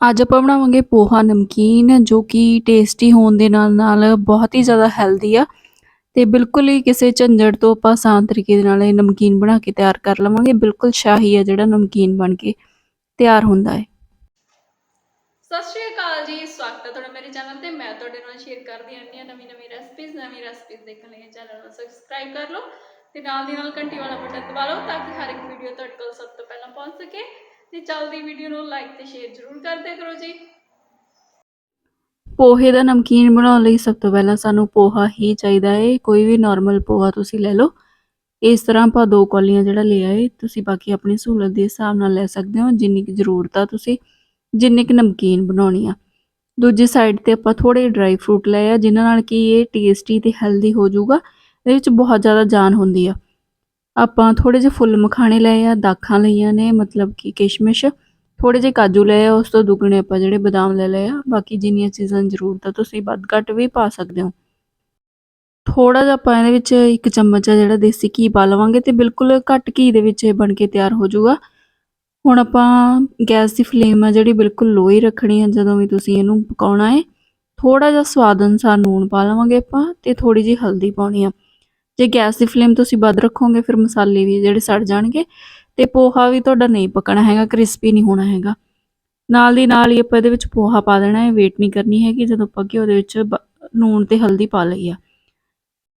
ਅੱਜ ਆਪਾਂ ਬਣਾਵਾਂਗੇ ਪੋਹਾ ਨਮਕੀਨ, ਜੋ ਕਿ ਟੇਸਟੀ ਹੋਣ ਦੇ ਨਾਲ ਨਾਲ ਬਹੁਤ ਹੀ ਜ਼ਿਆਦਾ ਹੈਲਦੀ ਆ। ਤੇ ਬਿਲਕੁਲ ਹੀ ਕਿਸੇ ਝੰਜਟ ਤੋਂ ਆਪਾਂ ਆਸਾਨ ਤਰੀਕੇ ਦੇ ਨਾਲ ਇਹ ਨਮਕੀਨ ਬਣਾ ਕੇ ਤਿਆਰ ਕਰ ਲਵਾਂਗੇ। ਬਿਲਕੁਲ ਸ਼ਾਹੀ ਆ ਜਿਹੜਾ ਨਮਕੀਨ ਬਣ ਕੇ ਤਿਆਰ ਹੁੰਦਾ ਹੈ। ਸਤਿ ਸ਼੍ਰੀ ਅਕਾਲ ਜੀ, ਸਵਾਗਤ ਹੈ ਤੁਹਾਡਾ ਮੇਰੇ ਚੈਨਲ ਤੇ। ਮੈਂ ਤੁਹਾਡੇ ਨਾਲ ਸ਼ੇਅਰ ਕਰਦੀ ਹਾਂ ਨਵੀਂ ਨਵੀਂ ਰੈਸਪੀਜ਼ ਨਵੀਂ ਰੈਸਪੀਜ਼ ਦੇਖਣ ਲਈ ਚੈਨਲ ਨੂੰ ਸਬਸਕ੍ਰਾਈਬ ਕਰ ਲਓ ਤੇ ਨਾਲ ਦੀ ਨਾਲ ਘੰਟੀ ਵਾਲਾ ਬਟਨ ਦਬਾ ਲਓ ਤਾਂ ਕਿ ਹਰ ਇੱਕ ਵੀਡੀਓ ਤੁਹਾਡੇ ਕੋਲ ਸਭ ਤੋਂ ਪਹਿਲਾਂ ਪਹੁੰਚ ਸਕੇ। ਤੇ ਚੱਲਦੀ ਵੀਡੀਓ ਨੂੰ ਲਾਈਕ ਤੇ ਸ਼ੇਅਰ ਜ਼ਰੂਰ ਕਰਦੇ ਕਰੋ ਜੀ। ਪੋਹੇ ਦਾ ਨਮਕੀਨ ਬਣਾਉਣ ਲਈ ਸਭ ਤੋਂ ਪਹਿਲਾਂ ਸਾਨੂੰ ਪੋਹਾ ਹੀ ਚਾਹੀਦਾ ਹੈ ਕੋਈ ਵੀ ਨਾਰਮਲ ਪੋਹਾ ਤੁਸੀਂ ਲੈ ਲਓ। ਇਸ ਤਰ੍ਹਾਂ ਆਪਾਂ ਦੋ ਕੌਲੀਆਂ ਜਿਹੜਾ ਲਿਆ ਹੈ ਤੁਸੀਂ ਬਾਕੀ ਆਪਣੀ ਸਹੂਲਤ ਦੇ ਹਿਸਾਬ ਨਾਲ ਲੈ ਸਕਦੇ ਹੋ, ਜਿੰਨੀ ਕੁ ਜ਼ਰੂਰਤ ਆ ਤੁਸੀਂ, ਜਿੰਨੀ ਕੁ ਨਮਕੀਨ ਬਣਾਉਣੀ ਆ। ਦੂਜੀ ਸਾਈਡ ਤੇ ਆਪਾਂ ਥੋੜੇ ਡਰਾਈ ਫਰੂਟ ਲਏ ਆ, ਜਿਨ੍ਹਾਂ ਨਾਲ ਕਿ ਇਹ ਟੇਸਟੀ ਤੇ ਹੈਲਦੀ ਹੋ ਜਾਊਗਾ, ਇਹਦੇ ਵਿੱਚ ਬਹੁਤ ਜ਼ਿਆਦਾ ਜਾਨ ਹੁੰਦੀ ਆ। ਆਪਾਂ ਥੋੜੇ ਜਿਹੇ ਫੁੱਲ ਮਖਾਣੇ ਲਏ ਆ, ਦਾਖਾਂ ਲਈਆਂ ਨੇ, ਮਤਲਬ ਕਿ ਕਿਸ਼ਮਿਸ਼ ਥੋੜੇ ਜਿਹੇ ਕਾਜੂ ਲਏ ਆ, ਉਸ ਤੋਂ ਦੁੱਗਣੇ ਆਪਾਂ ਜਿਹੜੇ ਬਦਾਮ ਲੈ ਲਏ ਆ, ਬਾਕੀ ਜਿੰਨੀਆਂ ਚੀਜ਼ਾਂ ਜ਼ਰੂਰਤ ਆ, ਤੁਸੀਂ ਵੱਧ ਘੱਟ ਵੀ ਪਾ ਸਕਦੇ ਹੋ। ਥੋੜਾ ਜਿਹਾ ਆਪਾਂ ਇਹਦੇ ਵਿੱਚ ਇੱਕ ਚਮਚ ਆ ਜਿਹੜਾ ਦੇਸੀ ਘੀ ਪਾ ਲਵਾਂਗੇ ਤੇ ਬਿਲਕੁਲ ਘੱਟ ਘੀ ਦੇ ਵਿੱਚ ਇਹ ਬਣ ਕੇ ਤਿਆਰ ਹੋ ਜਾਊਗਾ। ਹੁਣ ਆਪਾਂ ਗੈਸ ਦੀ ਫਲੇਮ ਆ ਜਿਹੜੀ ਬਿਲਕੁਲ ਲੋ ਹੀ ਰੱਖਣੀ ਹੈ ਜਦੋਂ ਵੀ ਤੁਸੀਂ ਇਹਨੂੰ ਪਕਾਉਣਾ ਹੈ ਥੋੜਾ ਜਿਹਾ ਸਵਾਦ ਅਨੁਸਾਰ ਨੂਣ ਪਾ ਲਵਾਂਗੇ ਆਪਾਂ ਤੇ ਥੋੜੀ ਜਿਹੀ ਹਲਦੀ ਪਾਉਣੀ ਆ। ਜੇ ਗੈਸ ਦੀ ਫਲੇਮ ਤੁਸੀਂ ਵੱਧ ਰੱਖੋਗੇ, ਫਿਰ ਮਸਾਲੇ ਵੀ ਜਿਹੜੇ ਸੜ ਜਾਣਗੇ ਤੇ ਪੋਹਾ ਵੀ ਤੁਹਾਡਾ ਨਹੀਂ ਪਕਣਾ ਹੈਗਾ ਕ੍ਰਿਸਪੀ ਨਹੀਂ ਹੋਣਾ ਹੈਗਾ। ਨਾਲ ਦੀ ਨਾਲ ਹੀ ਆਪਾਂ ਇਹਦੇ ਵਿੱਚ ਪੋਹਾ ਪਾ ਦੇਣਾ ਹੈ ਵੇਟ ਨਹੀਂ ਕਰਨੀ ਹੈਗੀ, ਜਦੋਂ ਆਪਾਂ ਘਿਓ ਦੇ ਵਿੱਚ ਨੂਣ ਤੇ ਹਲਦੀ ਪਾ ਲਈ ਆ।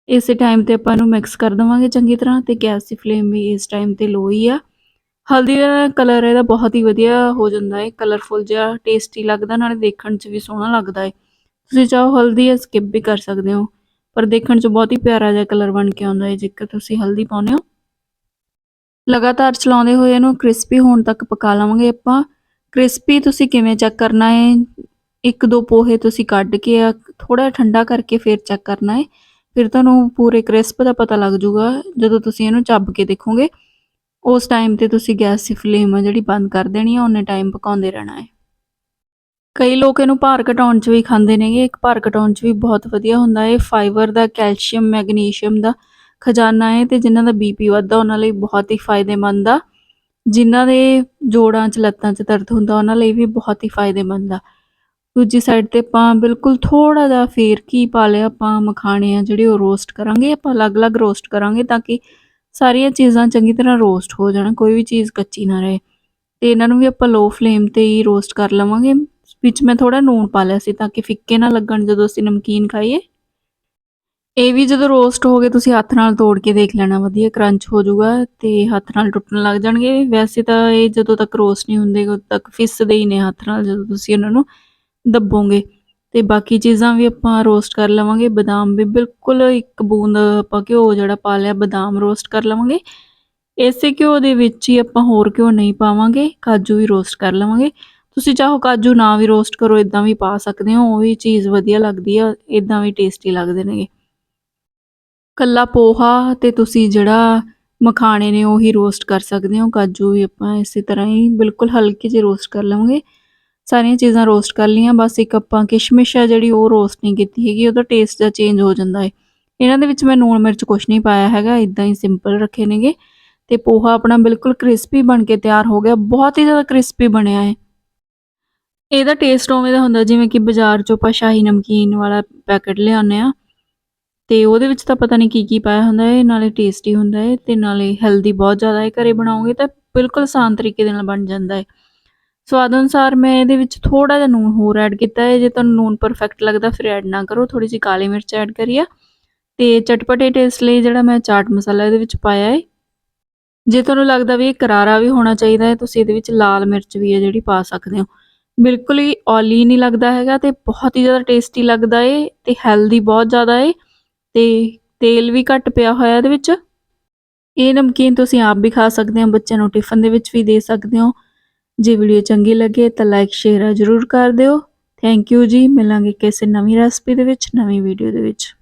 ਇਸੇ ਟਾਈਮ ਤੇ ਆਪਾਂ ਇਹਨੂੰ ਮਿਕਸ ਕਰ ਦਵਾਂਗੇ ਚੰਗੀ ਤਰ੍ਹਾਂ ਤੇ ਗੈਸ ਦੀ ਫਲੇਮ ਵੀ ਇਸ ਟਾਈਮ ਤੇ ਲੋ ਹੀ ਆ। ਹਲਦੀ ਦਾ ਕਲਰ ਇਹਦਾ ਬਹੁਤ ਹੀ ਵਧੀਆ ਹੋ ਜਾਂਦਾ ਹੈ ਕਲਰਫੁਲ ਜਿਹਾ ਟੇਸਟੀ ਲੱਗਦਾ, ਨਾਲੇ ਦੇਖਣ 'ਚ ਵੀ ਸੋਹਣਾ ਲੱਗਦਾ ਹੈ ਤੁਸੀਂ ਚਾਹੋ ਹਲਦੀ ਸਕਿਪ ਵੀ ਕਰ ਸਕਦੇ ਹੋ। ਪਰ ਦੇਖਣ 'ਚ ਬਹੁਤ ਹੀ ਪਿਆਰਾ ਜਿਹਾ ਕਲਰ ਬਣ ਕੇ ਆਉਂਦਾ ਹੈ, ਜੇਕਰ ਤੁਸੀਂ ਹਲਦੀ ਪਾਉਂਦੇ ਹੋ। ਲਗਾਤਾਰ ਚਲਾਉਂਦੇ ਹੋਏ ਇਹਨੂੰ ਕ੍ਰਿਸਪੀ ਹੋਣ ਤੱਕ ਪਕਾ ਲਵਾਂਗੇ ਆਪਾਂ। ਕ੍ਰਿਸਪੀ ਤੁਸੀਂ ਕਿਵੇਂ ਚੈੱਕ ਕਰਨਾ ਹੈ? ਇੱਕ ਦੋ ਪੋਹੇ ਤੁਸੀਂ ਕੱਢ ਕੇ ਥੋੜਾ ਠੰਡਾ ਕਰਕੇ ਫਿਰ ਚੈੱਕ ਕਰਨਾ ਹੈ। ਫਿਰ ਤੁਹਾਨੂੰ ਪੂਰੇ ਕ੍ਰਿਸਪ ਦਾ ਪਤਾ ਲੱਗ ਜਾਊਗਾ, ਜਦੋਂ ਤੁਸੀਂ ਇਹਨੂੰ ਚੱਬ ਕੇ ਦੇਖੋਗੇ। ਉਸ ਟਾਈਮ ਤੇ ਤੁਸੀਂ ਗੈਸ ਦੀ ਫਲੇਮ ਆ ਜਿਹੜੀ ਬੰਦ ਕਰ ਦੇਣੀ ਆ, ਉਹਨੇ ਟਾਈਮ ਪਕਾਉਂਦੇ ਰਹਿਣਾ ਹੈ। ਕਈ ਲੋਕ ਇਹਨੂੰ ਭਾਰ ਘਟਾਉਣ 'ਚ ਵੀ ਖਾਂਦੇ ਨੇਗੇ, ਇੱਕ ਭਾਰ ਘਟਾਉਣ 'ਚ ਵੀ ਬਹੁਤ ਵਧੀਆ ਹੁੰਦਾ ਇਹ ਫਾਈਬਰ ਦਾ ਕੈਲਸ਼ੀਅਮ ਮੈਗਨੀਸ਼ੀਅਮ ਦਾ ਖਜ਼ਾਨਾ ਹੈ ਤੇ ਜਿਨ੍ਹਾਂ ਦਾ ਬੀਪੀ ਵੱਧਦਾ, ਉਹਨਾਂ ਲਈ ਬਹੁਤ ਹੀ ਫਾਇਦੇਮੰਦ ਆ ਜਿਨ੍ਹਾਂ ਦੇ ਜੋੜਾਂ 'ਚ, ਲੱਤਾਂ 'ਚ ਦਰਦ ਹੁੰਦਾ, ਉਹਨਾਂ ਲਈ ਵੀ ਬਹੁਤ ਹੀ ਫਾਇਦੇਮੰਦ ਆ। ਦੂਜੀ ਸਾਈਡ ਤੇ ਆਪਾਂ ਬਿਲਕੁਲ ਥੋੜਾ ਜਿਹਾ ਫੇਰ ਕੀ ਪਾ ਲਿਆ, ਆਪਾਂ ਮਖਾਣੇ ਆ ਜਿਹੜੇ ਉਹ ਰੋਸਟ ਕਰਾਂਗੇ, ਆਪਾਂ ਅਲੱਗ-ਅਲੱਗ ਰੋਸਟ ਕਰਾਂਗੇ ਤਾਂ ਕਿ ਸਾਰੀਆਂ ਚੀਜ਼ਾਂ ਚੰਗੀ ਤਰ੍ਹਾਂ ਰੋਸਟ ਹੋ ਜਾਣ, ਕੋਈ ਵੀ ਚੀਜ਼ ਕੱਚੀ ਨਾ ਰਹੇ। ਤੇ ਇਹਨਾਂ ਨੂੰ ਵੀ ਆਪਾਂ ਲੋ ਫਲੇਮ ਤੇ ਹੀ ਰੋਸਟ ਕਰ ਲਵਾਂਗੇ। ਵਿੱਚ ਮੈਂ ਥੋੜਾ ਨੂਣ ਪਾ ਲਿਆ ਸੀ ਤਾਂ ਕਿ ਫਿੱਕੇ ਨਾ ਲੱਗਣ ਜਦੋਂ ਅਸੀਂ ਨਮਕੀਨ ਖਾਈਏ। ਇਹ ਵੀ ਜਦੋਂ ਰੋਸਟ ਹੋ ਗਏ, ਤੁਸੀਂ ਹੱਥ ਨਾਲ ਤੋੜ ਕੇ ਦੇਖ ਲੈਣਾ, ਵਧੀਆ ਕਰੰਚ ਹੋ ਜਾਊਗਾ ਤੇ ਹੱਥ ਨਾਲ ਟੁੱਟਣ ਲੱਗ ਜਾਣਗੇ। ਵੈਸੇ ਤਾਂ ਇਹ ਜਦੋਂ ਤੱਕ ਰੋਸਟ ਨਹੀਂ ਹੁੰਦੇ, ਉਦੋਂ ਤੱਕ ਫਿਸਦੇ ਹੀ ਨੇ ਹੱਥ ਨਾਲ ਜਦੋਂ ਤੁਸੀਂ ਉਹਨਾਂ ਨੂੰ ਦੱਬੋਗੇ। ਤੇ ਬਾਕੀ ਚੀਜ਼ਾਂ ਵੀ ਆਪਾਂ ਰੋਸਟ ਕਰ ਲਵਾਂਗੇ। ਬਦਾਮ ਵੀ ਬਿਲਕੁਲ ਇੱਕ ਬੂੰਦ ਆਪਾਂ ਘਿਓ ਜਿਹੜਾ ਪਾ ਲਿਆ, ਬਦਾਮ ਰੋਸਟ ਕਰ ਲਵਾਂਗੇ। ਇਸੇ ਘਿਓ ਦੇ ਵਿੱਚ ਹੀ ਆਪਾਂ ਹੋਰ ਘਿਓ ਨਹੀਂ ਪਾਵਾਂਗੇ, ਕਾਜੂ ਵੀ ਰੋਸਟ ਕਰ ਲਵਾਂਗੇ। ਤੁਸੀਂ ਚਾਹੋ ਕਾਜੂ ਨਾ ਵੀ ਰੋਸਟ ਕਰੋ ਇਦਾਂ ਵੀ ਪਾ ਸਕਦੇ ਹੋ, ਉਹ ਵੀ ਚੀਜ਼ ਵਧੀਆ ਲੱਗਦੀ ਆ ਇਦਾਂ ਵੀ ਟੇਸਟੀ ਲੱਗਦੇ ਨੇਗੇ। ਕੱਲਾ ਪੋਹਾ ਤੇ ਤੁਸੀਂ ਜਿਹੜਾ ਮਖਾਣੇ ਨੇ ਉਹੀ ਰੋਸਟ ਕਰ ਸਕਦੇ ਹੋ, ਕਾਜੂ ਵੀ ਆਪਾਂ ਇਸੇ ਤਰ੍ਹਾਂ ਹੀ ਬਿਲਕੁਲ ਹਲਕੇ ਜਿਹੇ ਰੋਸਟ ਕਰ ਲਵਾਂਗੇ। ਸਾਰੀਆਂ ਚੀਜ਼ਾਂ ਰੋਸਟ ਕਰ ਲਈਆਂ, ਬਸ ਇੱਕ ਆਪਾਂ ਕਿਸ਼ਮਿਸ਼ ਆ ਜਿਹੜੀ ਉਹ ਰੋਸਟ ਨਹੀਂ ਕੀਤੀ ਹੈਗੀ, ਉਹਦਾ ਟੇਸਟ ਜਿਹਾ ਚੇਂਜ ਹੋ ਜਾਂਦਾ ਹੈ। ਇਹਨਾਂ ਦੇ ਵਿੱਚ ਮੈਂ ਨੂਣ ਮਿਰਚ ਕੁਝ ਨਹੀਂ ਪਾਇਆ ਹੈਗਾ ਇਦਾਂ ਹੀ ਸਿੰਪਲ ਰੱਖੇ ਨੇਗੇ। ਤੇ ਪੋਹਾ ਆਪਣਾ ਬਿਲਕੁਲ ਕ੍ਰਿਸਪੀ ਬਣ ਕੇ ਤਿਆਰ ਹੋ ਗਿਆ, ਬਹੁਤ ਹੀ ਜ਼ਿਆਦਾ ਕ੍ਰਿਸਪੀ ਬਣਿਆ ਹੈ। ਇਹਦਾ ਟੇਸਟ ਉਵੇਂ ਦਾ ਹੁੰਦਾ, ਜਿਵੇਂ ਕਿ ਬਾਜ਼ਾਰ ਚੋਂ ਆਪਾਂ ਸ਼ਾਹੀ ਨਮਕੀਨ ਵਾਲਾ ਪੈਕਟ ਲਿਆਉਂਦੇ ਆ ਤੇ ਉਹਦੇ ਵਿੱਚ ਤਾਂ ਪਤਾ ਨਹੀਂ ਕੀ ਕੀ ਪਾਇਆ ਹੁੰਦਾ ਹੈ, ਨਾਲੇ ਟੇਸਟੀ ਹੁੰਦਾ ਹੈ ਤੇ ਨਾਲੇ ਹੈਲਦੀ ਬਹੁਤ ਜ਼ਿਆਦਾ ਹੈ, ਘਰੇ ਬਣਾਓਗੇ ਤਾਂ ਬਿਲਕੁਲ ਆਸਾਨ ਤਰੀਕੇ ਦੇ ਨਾਲ ਬਣ ਜਾਂਦਾ ਹੈ। ਸਵਾਦ ਅਨੁਸਾਰ ਮੈਂ ਇਹਦੇ ਵਿੱਚ ਥੋੜਾ ਜਿਹਾ ਨੂਨ ਹੋਰ ਐਡ ਕੀਤਾ ਹੈ, ਜੇ ਤੁਹਾਨੂੰ ਨੂਨ ਪਰਫੈਕਟ ਲੱਗਦਾ ਫਿਰ ਐਡ ਨਾ ਕਰੋ ਥੋੜੀ ਜਿਹੀ ਕਾਲੀ ਮਿਰਚ ਐਡ ਕਰੀਆ ਤੇ ਚਟਪਟੇ ਟੇਸਟ ਲਈ ਜਿਹੜਾ ਮੈਂ ਚਾਟ ਮਸਾਲਾ ਇਹਦੇ ਵਿੱਚ ਪਾਇਆ ਹੈ। ਜੇ ਤੁਹਾਨੂੰ ਲੱਗਦਾ ਵੀ ਇਹ ਕਰਾਰਾ ਵੀ ਹੋਣਾ ਚਾਹੀਦਾ ਹੈ, ਤੁਸੀਂ ਇਹਦੇ ਵਿੱਚ ਲਾਲ ਮਿਰਚ ਵੀ ਹੈ ਜਿਹੜੀ ਪਾ ਸਕਦੇ ਹੋ। ਬਿਲਕੁਲ ਹੀ ਓਲੀ ਨਹੀਂ ਲੱਗਦਾ ਹੈਗਾ ਤੇ ਬਹੁਤ ਹੀ ਜ਼ਿਆਦਾ ਟੇਸਟੀ ਲੱਗਦਾ ਏ ਤੇ ਹੈਲਦੀ ਬਹੁਤ ਜ਼ਿਆਦਾ ਏ ਤੇ ਤੇਲ ਵੀ ਘੱਟ ਪਿਆ ਹੋਇਆ ਇਹਦੇ ਵਿੱਚ। ਇਹ ਨਮਕੀਨ ਤੁਸੀਂ ਆਪ ਵੀ ਖਾ ਸਕਦੇ ਹੋ, ਬੱਚਿਆਂ ਨੂੰ ਟਿਫਨ ਦੇ ਵਿੱਚ ਵੀ ਦੇ ਸਕਦੇ ਹੋ। ਜੇ ਵੀਡੀਓ ਚੰਗੀ ਲੱਗੇ ਤਾਂ ਲਾਈਕ ਸ਼ੇਅਰ ਜ਼ਰੂਰ ਕਰ ਦਿਓ। ਥੈਂਕ ਯੂ ਜੀ, ਮਿਲਾਂਗੇ ਕਿਸੇ ਨਵੀਂ ਰੈਸਪੀ ਦੇ ਵਿੱਚ, ਨਵੀਂ ਵੀਡੀਓ ਦੇ ਵਿੱਚ।